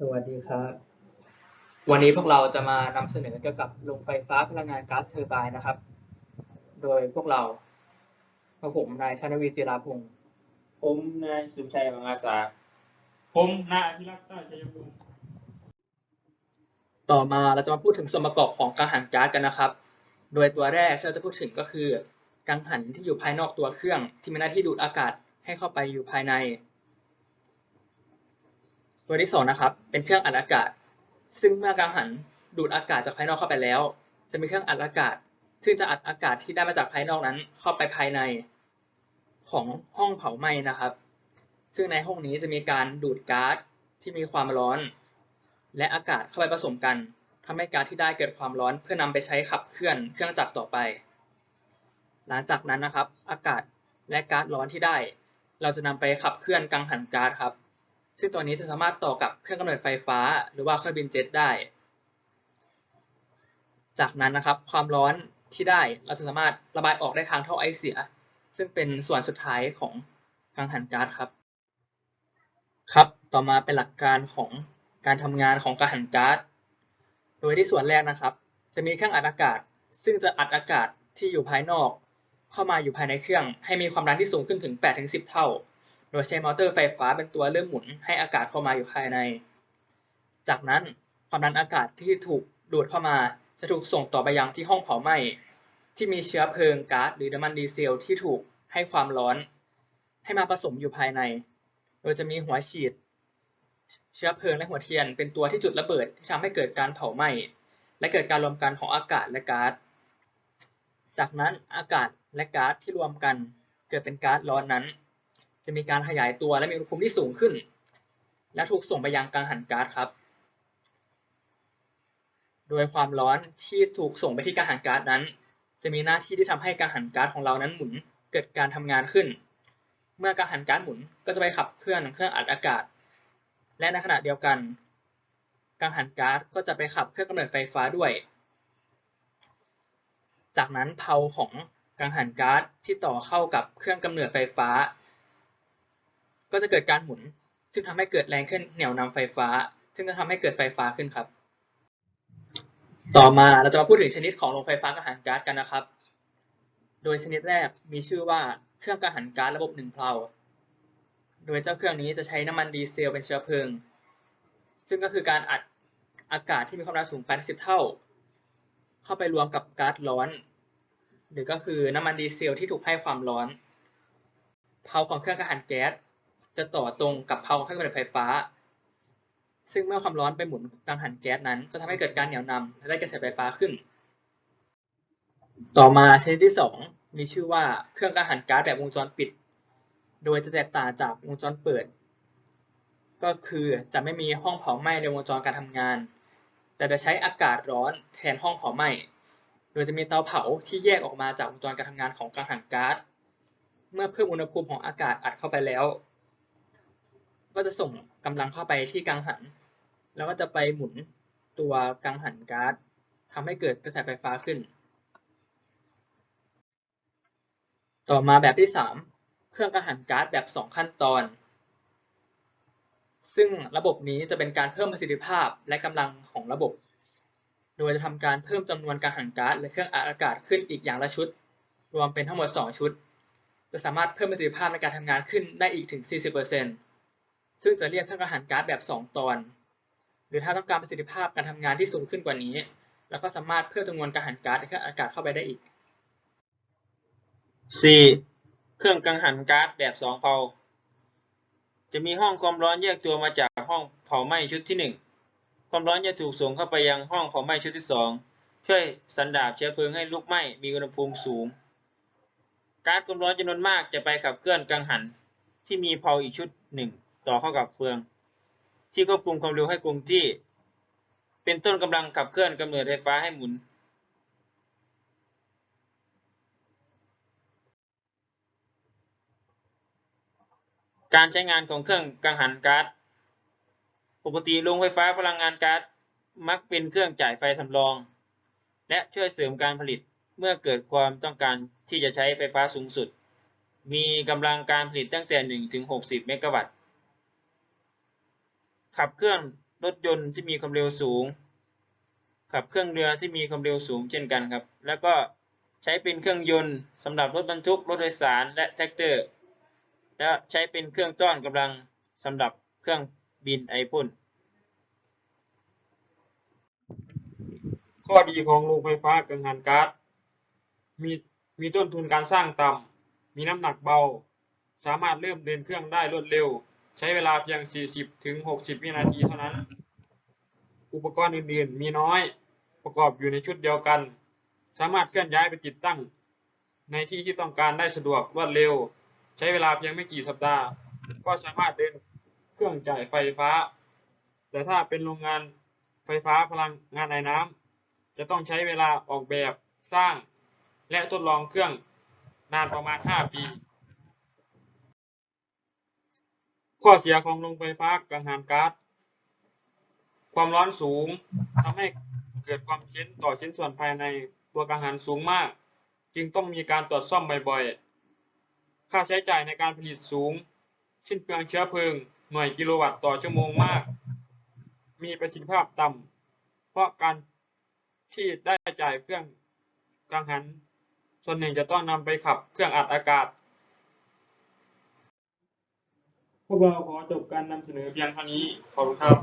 สวัสดีครับ วันนี้พวกเราจะมานำเสนอเกี่ยวกับโรงไฟฟ้าพลังงานก๊าซเทอร์ไบน์นะครับ โดยพวกเราพวกผมนายชนวีจิราพงศ์ผมนายสุชัยวังอาสา ผมนายอภิรักษ์ต้าชัยภูมิต่อมาเราจะมาพูดถึงส่วนประกอบของกังหันก๊าซกันนะครับ โดยตัวแรกที่เราจะพูดถึงก็คือกังหันที่อยู่ภายนอกตัวเครื่องที่มีหน้าที่ดูดอากาศให้เข้าไปอยู่ภายใน ตัวที่สองนะครับเป็นเครื่องอัดอากาศ ซึ่งเมื่อกังหันดูดอากาศจากภายนอกเข้าไปแล้ว จะมีเครื่องอัดอากาศ ซึ่งจะอัดอากาศที่ได้มาจากภายนอกนั้นเข้าไปภายในของห้องเผาไหม้นะครับ ซึ่งในห้องนี้จะมีการดูดก๊าซที่มีความร้อน และอากาศเข้าไปผสมกันทำให้ก๊าซที่ได้เกิดความร้อน เพื่อนำไปใช้ขับเคลื่อนเครื่องจักรต่อไป หลังจากนั้นนะครับ อากาศและก๊าซร้อนที่ได้ เราจะนำไปขับเคลื่อนกังหันก๊าซครับ ซึ่งตัวนี้จะสามารถต่อกับเครื่องกำเนิดไฟฟ้า หรือว่าเครื่องบินเจ็ตได้ จากนั้นนะครับความร้อนที่ได้เราจะสามารถระบายออกได้ทางท่อไอเสีย ซึ่งเป็นส่วนสุดท้ายของกังหันก๊าซครับ ครับต่อมาเป็นหลักการของการทำงานของกังหันก๊าซโดยที่ส่วนแรกนะครับ จะมีเครื่องอัดอากาศ ซึ่งจะอัดอากาศที่อยู่ภายนอก เข้ามาอยู่ภายในเครื่อง ให้มีความดันที่สูงขึ้นถึง 8-10 เท่า โดยใช้มอเตอร์ไฟฟ้าเป็นตัวเริ่มหมุนให้อากาศเข้ามาอยู่ภายใน จากนั้นความดันอากาศที่ถูกดูดเข้ามาจะถูกส่งต่อไปยังที่ห้องเผาไหม้ที่มีเชื้อเพลิงก๊าซหรือน้ำมันดีเซลที่ถูกให้ความร้อน ให้มาผสมอยู่ภายใน โดยจะมีหัวฉีด เชื้อเพลิงและหัวเทียน เป็นตัวที่จุดระเบิดที่ทำให้เกิดการเผาไหม้และเกิดการรวมกันของอากาศและก๊าซ จากนั้นอากาศและก๊าซที่รวมกันเกิดเป็นก๊าซร้อนนั้น จะมีการขยายตัวและมีอุณหภูมิที่สูงขึ้น และถูกส่งไปยังกังหันก๊าซครับ โดยความร้อนที่ถูกส่งไปที่กังหันก๊าซนั้น จะมีหน้าที่ที่ทำให้กังหันก๊าซของเรานั้นหมุนเกิดการทำงานขึ้น เมื่อกังหันก๊าซหมุนก็จะไปขับเคลื่อนเครื่องอัดอากาศ และในขณะเดียวกันกังหันก๊าซก็จะไปขับเครื่องกำเนิดไฟฟ้าด้วย จากนั้นเพลาของกังหันก๊าซที่ต่อเข้ากับเครื่องกำเนิดไฟฟ้า ก็จะเกิดการหมุน ซึ่งทำให้เกิดแรงขึ้นเหนี่ยวนำไฟฟ้า ซึ่งจะทำให้เกิดไฟฟ้าขึ้นครับ ต่อมาเราจะมาพูดถึงชนิดของโรงไฟฟ้ากังหันก๊าซกันนะครับ โดยชนิดแรกมีชื่อว่าเครื่องกังหันก๊าซระบบหนึ่งเพลาโดยเจ้าเครื่องนี้จะใช้น้ำมันดีเซลเป็นเชื้อเพลิง ซึ่งก็คือการอัดอากาศที่มีความดันสูง80เท่า เข้าไปรวมกับก๊าซร้อน หรือก็คือน้ำมันดีเซลที่ถูกให้ความร้อนเพาของเครื่องกังหันแก๊ส จะต่อตรงกับเพาของเครื่องกำเนิดไฟฟ้า ซึ่งเมื่อความร้อนไปหมุนกังหันแก๊สนั้น จะทำให้เกิดการเหนี่ยวนำและได้กระแสไฟฟ้าขึ้น ต่อมาชนิดที่สองมีชื่อว่าเครื่องกังหันก๊าซแบบวงจรปิด โดยจะแตกต่างจากวงจรเปิด ก็คือจะไม่มีห้องเผาไหม้ในวงจรการทำงาน แต่จะใช้อากาศร้อนแทนห้องเผาไหม้โดยจะมีเตาเผาที่แยกออกมาจากวงจรการทำงานของกังหันก๊าซเมื่อเพิ่มอุณหภูมิของอากาศอัดเข้าไปแล้ว ก็จะส่งกำลังเข้าไปที่กังหัน แล้วก็จะไปหมุนตัวกังหันก๊าซทำให้เกิดกระแสไฟฟ้าขึ้น ต่อมาแบบที่สามเครื่องกังหันก๊าซแบบสองขั้นตอน ซึ่งระบบนี้จะเป็นการเพิ่มประสิทธิภาพและกำลังของระบบ โดยจะทำการเพิ่มจำนวนกังหันก๊าซและเครื่องอัดอากาศขึ้นอีกอย่างละชุด รวมเป็นทั้งหมด 2 ชุด จะสามารถเพิ่มประสิทธิภาพในการทำงานขึ้นได้อีกถึง 40% ซึ่งจะเรียกเครื่องกังหันก๊าซแบบ 2 ตอน หรือถ้าต้องการประสิทธิภาพการทำงานที่สูงขึ้นกว่านี้ เราก็สามารถเพิ่มจำนวนกังหันก๊าซอากาศเข้าไปได้อีก 4. เครื่องกังหันก๊าซแบบสองเพลาจะมีห้องความร้อนแยกตัวมาจากห้องเผาไหม้ชุดที่หนึ่งความร้อนจะถูกส่งเข้าไปยังห้องเผาไหม้ชุดที่สองช่วยสันดาบเชื้อเพลิงให้ลุกไหม้มีอุณหภูมิสูง ก๊าซความร้อนจำนวนมากจะไปขับเคลื่อนกังหันที่มีเพลาอีกชุดหนึ่ง ต่อเข้ากับเฟือง ที่ควบคุมความเร็วให้คงที่ เป็นต้นกำลังขับเคลื่อนกำเนิดไฟฟ้าให้หมุน การใช้งานของเครื่องกังหันก๊าซปกติโรงไฟฟ้าพลังงานก๊าซมักเป็นเครื่องจ่ายไฟสำรอง และช่วยเสริมการผลิตเมื่อเกิดความต้องการที่จะใช้ไฟฟ้าสูงสุด มีกำลังการผลิตตั้งแต่1ถึง60 เมกะวัตต์ ขับเคลื่อนรถยนต์ที่มีความเร็วสูง ขับเครื่องเรือที่มีความเร็วสูงเช่นกันครับ แล้วก็ใช้เป็นเครื่องยนต์สำหรับรถบรรทุกรถโดยสารและแท็กเตอร์ และใช้เป็นเครื่องต้อนกำลังสำหรับเครื่องบินไอพ่นข้อดีของโรงไฟฟ้ากังหันก๊าซมีมีต้นทุนการสร้างต่ำมีน้ำหนักเบา สามารถเริ่มเดินเครื่องได้รวดเร็ว ใช้เวลาเพียง 40ถึง60 วินาทีเท่านั้น อุปกรณ์อื่นๆ มีน้อย ประกอบอยู่ในชุดเดียวกัน สามารถเคลื่อนย้ายไปติดตั้ง ในที่ที่ต้องการได้สะดวกรวดเร็ว ใช้เวลาเพียงไม่กี่สัปดาห์ ก็สามารถเดินเครื่องจ่ายไฟฟ้า แต่ถ้าเป็นโรงงานไฟฟ้าพลังงานไอ้น้ำจะต้องใช้เวลาออกแบบสร้าง และทดลองเครื่องนานประมาณ 5 ปี ข้อเสียของโรงไฟฟ้ากังหันก๊าซความร้อนสูงทำให้เกิดความชื้นต่อชิ้นส่วนภายในตัวกังหันสูงมาก จึงต้องมีการตรวจซ่อมบ่อยๆ ค่าใช้จ่ายในการผลิตสูง สิ้นเปลืองเชื้อเพลิง หน่วยกิโลวัตต์ต่อชั่วโมงมาก มีประสิทธิภาพต่ำเพราะการที่ได้จ่ายเครื่องกังหัน ส่วนหนึ่งจะต้องนำไปขับเครื่องอัดอากาศ พวกเราขอจบการนำเสนอเพียงเท่านี้ ขอบคุณครับ